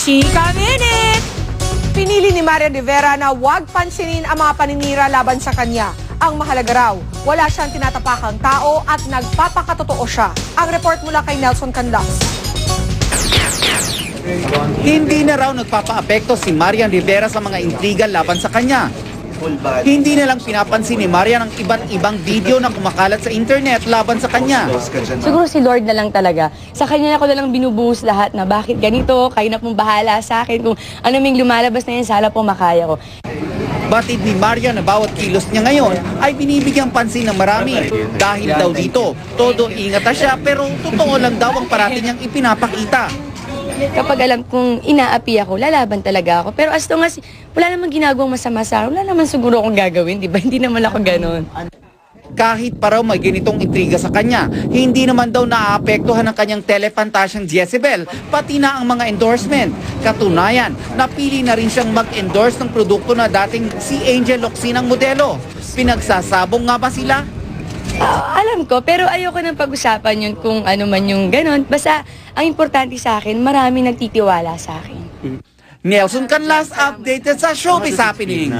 Chika Minute! Pinili ni Maria Rivera na huwag pansinin ang mga paninira laban sa kanya. Ang mahalaga raw, wala siyang tinatapakang tao at nagpapakatotoo siya. Ang report mula kay Nelson Canlas. Hindi na raw nagpapaapekto si Marian Rivera sa mga intriga laban sa kanya. Hindi na lang pinapansin ni Marian ang iba't ibang video na kumakalat sa internet laban sa kanya. Siguro si Lord na lang talaga. Sa kanya ako na lang binubuhos lahat na bakit ganito, kayo na pong bahala sa akin. Kung ano ming lumalabas na yan, sana po makaya ko. Batid ni Marian na bawat kilos niya ngayon ay binibigyang pansin ng marami. Dahil daw dito, todo ingat siya pero totoo lang daw ang parati niyang ipinapakita. Kapag alam kong inaapi ako, lalaban talaga ako. Pero as long as wala namang ginagawang masama sa wala naman siguro akong gagawin, di ba? Hindi naman ako ganon. Kahit pa raw may ganitong intriga sa kanya, hindi naman daw naaapektuhan ng kanyang telefantasyang Jezebel, pati na ang mga endorsement. Katunayan, napili na rin siyang mag-endorse ng produkto na dating si Angel Locsin ang modelo. Pinagsasabong nga ba sila? Ah, alam ko, pero ayoko nang pag-usapan yun kung ano man yung ganon. Basta, ang importante sa akin, marami nagtitiwala sa akin. Nelson Canlas updated sa Showbiz Happenings.